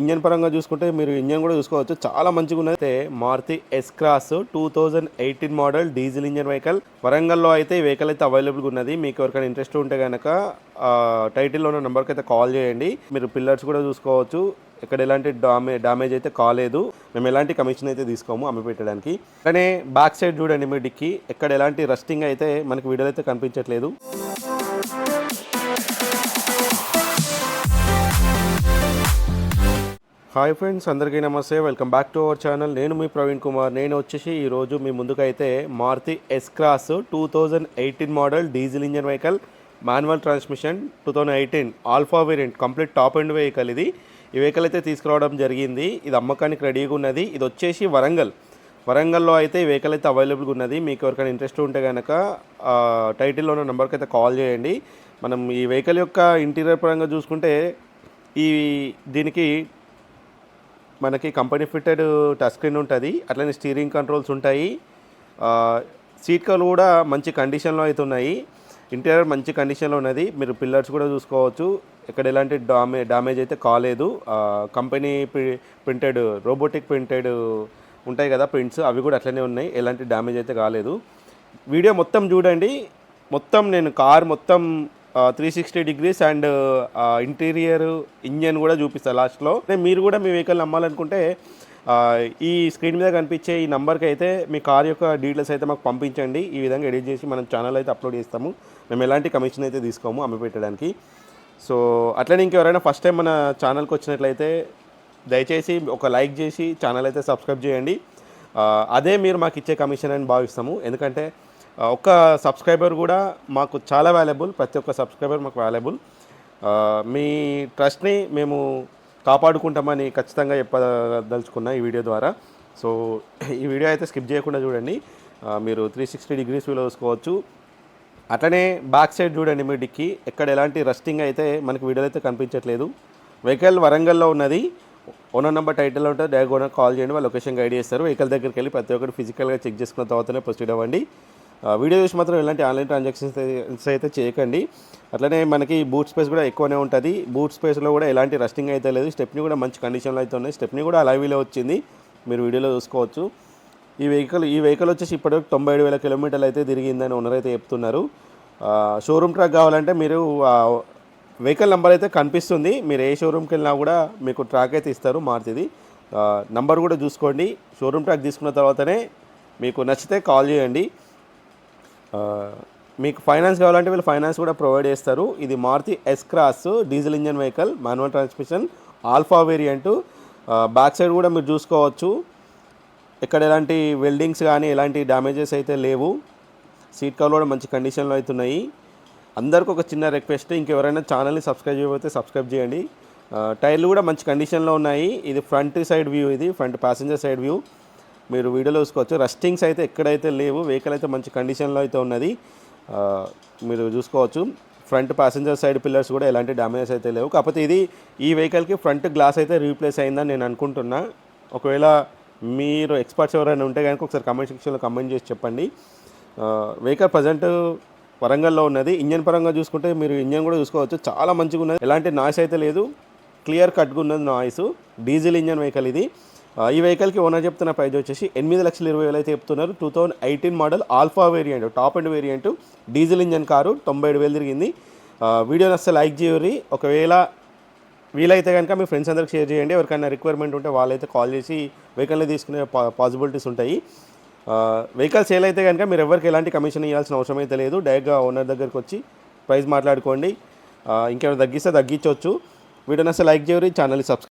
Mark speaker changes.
Speaker 1: Engine పరంగా చూసుకుంటే మీరు ఇంజన్ కూడా చూసుకోవచ్చు. చాలా మంచిగా ఉన్నది. అయితే Maruti S cross two thousand eighteen model diesel engine vehicle వరంగల్లో అయితే ఈ వెహికల్ అయితే అవైలబుల్గా ఉన్నది. మీకు ఎవరికైనా ఇంట్రెస్ట్ ఉంటే కనుక టైటిల్లో ఉన్న నెంబర్కి అయితే కాల్ చేయండి. మీరు పిల్లర్స్ కూడా చూసుకోవచ్చు. ఇక్కడ ఎలాంటి డామే డామేజ్ అయితే కాలేదు. మేము ఎలాంటి కమిషన్ అయితే తీసుకోము అమ్మి పెట్టడానికి. కానీ బ్యాక్ సైడ్ చూడండి మీ డిక్కి. ఎక్కడ ఎలాంటి రస్టింగ్ అయితే మనకి వీడియోలో అయితే కనిపించట్లేదు. హాయ్ ఫ్రెండ్స్ అందరికీ నమస్తే. Welcome back to our channel నేను మీ ప్రవీణ్ కుమార్. నేను వచ్చేసి ఈరోజు మీ ముందుకైతే Maruti S cross two thousand eighteen model diesel engine vehicle manual transmission two thousand eighteen alpha variant complete top end vehicle ఇది. ఈ వెహికల్ అయితే తీసుకురావడం జరిగింది. ఇది అమ్మకానికి రెడీగా ఉన్నది. ఇది వచ్చేసి వరంగల్. వరంగల్లో అయితే ఈ వెహికల్ అయితే అవైలబుల్గా ఉన్నది. మీకు ఎవరికైనా ఇంట్రెస్ట్ ఉంటే కనుక టైటిల్లో ఉన్న నెంబర్కి అయితే కాల్ చేయండి. మనం ఈ వెహికల్ యొక్క ఇంటీరియర్ పరంగా చూసుకుంటే ఈ దీనికి మనకి కంపెనీ ఫిట్టెడ్ టచ్ స్క్రీన్ ఉంటుంది. అట్లనే స్టీరింగ్ కంట్రోల్స్ ఉంటాయి. సీట్ కలు కూడా మంచి కండిషన్లో అయితే ఉన్నాయి ఇంటీరియర్ మంచి కండిషన్లో ఉన్నది. మీరు పిల్లర్స్ కూడా చూసుకోవచ్చు. ఇక్కడ ఎలాంటి డామే డ్యామేజ్ అయితే కాలేదు. కంపెనీ ప్రి- ప్రింటెడ్ రోబోటిక్ ప్రింటెడ్ ఉంటాయి కదా ప్రింట్స్ అవి కూడా అట్లనే ఉన్నాయి. ఎలాంటి డ్యామేజ్ అయితే కాలేదు. వీడియో మొత్తం చూడండి. మొత్తం నేను కార్ మొత్తం three sixty degrees and interior engine కూడా చూపిస్తారు లాస్ట్లో. మీరు కూడా మీ వెహికల్ అమ్మాలనుకుంటే ఈ స్క్రీన్ మీద కనిపించే ఈ నెంబర్కి అయితే మీ కార్ యొక్క డీటెయిల్స్ అయితే మాకు పంపించండి. ఈ విధంగా ఎడిట్ చేసి మనం ఛానల్ అయితే అప్లోడ్ చేస్తాము. మేము ఎలాంటి కమిషన్ అయితే తీసుకోము అమ్మి పెట్టడానికి. సో అట్లనే ఇంకెవరైనా ఫస్ట్ టైం మన ఛానల్కి వచ్చినట్లయితే దయచేసి ఒక లైక్ చేసి ఛానల్ అయితే సబ్స్క్రైబ్ చేయండి. అదే మీరు మాకు ఇచ్చే కమిషన్ అని భావిస్తాము. ఎందుకంటే ఒక్క సబ్స్క్రైబర్ కూడా మాకు చాలా వాల్యుబుల్ ప్రతి ఒక్క సబ్స్క్రైబర్ మాకు వాల్యుబుల్. మీ ట్రస్ట్ని మేము కాపాడుకుంటామని ఖచ్చితంగా చెప్పదలుచుకున్నా ఈ వీడియో ద్వారా. సో ఈ వీడియో అయితే స్కిప్ చేయకుండా చూడండి. మీరు త్రీ సిక్స్టీ డిగ్రీస్ వీలో చూసుకోవచ్చు. అట్లనే బ్యాక్ సైడ్ చూడండి మీ డిక్కి. ఎక్కడ ఎలాంటి రస్టింగ్ అయితే మనకి వీడియోలో అయితే కనిపించట్లేదు. వెహికల్ వరంగల్లో ఉన్నది. ఓనర్ నెంబర్ టైటిల్లో ఉంటే డైరెక్ట్ కాల్ చేయండి. వాళ్ళు లొకేషన్ గైడ్ చేస్తారు. వెహికల్ దగ్గరికి వెళ్ళి ప్రతి ఒక్కరు ఫిజికల్గా చెక్ చేసుకున్న తర్వాతనే ప్రొసీడ్ అవ్వండి. వీడియో చూసి మాత్రం ఎలాంటి ఆన్లైన్ ట్రాన్సాక్షన్స్ అయితే చేయకండి. అట్లనే మనకి బూట్ స్పేస్ కూడా ఎక్కువనే ఉంటుంది. బూట్ స్పేస్లో కూడా ఎలాంటి రస్టింగ్ అయితే లేదు. స్టెప్ని కూడా మంచి కండిషన్లో అయితే ఉన్నాయి. స్టెప్ని కూడా అలావీలో వచ్చింది. మీరు వీడియోలో చూసుకోవచ్చు. ఈ వెహికల్ ఈ వెహికల్ వచ్చేసి ఇప్పటివరకు తొంభై ఏడు వేల కిలోమీటర్లు అయితే తిరిగిందని ఓనర్ అయితే చెప్తున్నారు. షోరూమ్ ట్రాక్ కావాలంటే మీరు వెహికల్ నెంబర్ అయితే కనిపిస్తుంది. మీరు ఏ షోరూమ్కి వెళ్ళినా కూడా మీకు ట్రాక్ అయితే ఇస్తారు మారుతుంది. నంబర్ కూడా చూసుకోండి. షోరూమ్ ట్రాక్ తీసుకున్న తర్వాతనే మీకు నచ్చితే కాల్ చేయండి. మీకు ఫైనాన్స్ కావాలంటే వీళ్ళు ఫైనాన్స్ కూడా ప్రొవైడ్ చేస్తారు. ఇది Maruti S cross diesel engine vehicle manual transmission alpha variant. Back side కూడా మీరు చూసుకోవచ్చు. ఇక్కడ ఎలాంటి వెల్డింగ్స్ కానీ ఎలాంటి డ్యామేజెస్ అయితే లేవు. సీట్ కవర్లు కూడా మంచి కండిషన్లో అవుతున్నాయి అందరికి ఒక చిన్న రిక్వెస్ట్ ఇంకెవరైనా ఛానల్ని సబ్స్క్రైబ్ చేయకపోతే సబ్స్క్రైబ్ చేయండి. టైర్లు కూడా మంచి కండిషన్లో ఉన్నాయి. ఇది ఫ్రంట్ సైడ్ వ్యూ ఇది ఫ్రంట్ ప్యాసింజర్ సైడ్ వ్యూ మీరు వీడియోలో చూసుకోవచ్చు. రస్టింగ్స్ అయితే ఎక్కడైతే లేవు వెహికల్ అయితే మంచి కండిషన్లో అయితే ఉన్నది. మీరు చూసుకోవచ్చు. ఫ్రంట్ ప్యాసింజర్ సైడ్ పిల్లర్స్ కూడా ఎలాంటి డ్యామేజెస్ అయితే లేవు. కాకపోతే ఇది ఈ వెహికల్కి ఫ్రంట్ గ్లాస్ అయితే రీప్లేస్ అయిందని నేను అనుకుంటున్నా. ఒకవేళ మీరు ఎక్స్పర్ట్స్ ఎవరైనా ఉంటే కనుక ఒకసారి కమెంట్ సెక్షన్లో కమెంట్ చేసి చెప్పండి. వెహికల్ ప్రజెంట్ వరంగల్లో ఉన్నది. ఇంజన్ పరంగా చూసుకుంటే మీరు ఇంజన్ కూడా చూసుకోవచ్చు. చాలా మంచిగా ఉన్నది. ఎలాంటి నాయిస్ అయితే లేదు. క్లియర్ కట్గా ఉన్నది నాయిస్ డీజిల్ ఇంజన్ వెహికల్ ఇది. ఈ వెహికల్కి ఓనర్ చెప్తున్న ప్రైజ్ వచ్చేసి ఎనిమిది లక్షల ఇరవై వేలు అయితే చెప్తున్నారు. Two thousand eighteen model alpha variant top end variant diesel engine car తొంభై ఏడు వేలు తిరిగింది. వీడియోని వస్తే లైక్ చేయరు ఒకవేళ వీలైతే కనుక మీ ఫ్రెండ్స్ అందరికి షేర్ చేయండి. ఎవరికైనా రిక్వైర్మెంట్ ఉంటే వాళ్ళైతే కాల్ చేసి వెహికల్ని తీసుకునే పాసిబిలిటీస్ ఉంటాయి. వెహికల్ సేల్ అయితే కనుక మీరు ఎవరికి ఎలాంటి కమిషన్ ఇవ్వాల్సిన అవసరం అయితే లేదు. డైరెక్ట్గా ఓనర్ దగ్గరికి వచ్చి ప్రైస్ మాట్లాడుకోండి. ఇంకేమైనా తగ్గిస్తే తగ్గించవచ్చు వీడియోని అసలు లైక్ చేయరు ఛానల్ని సబ్స్క్రైబ్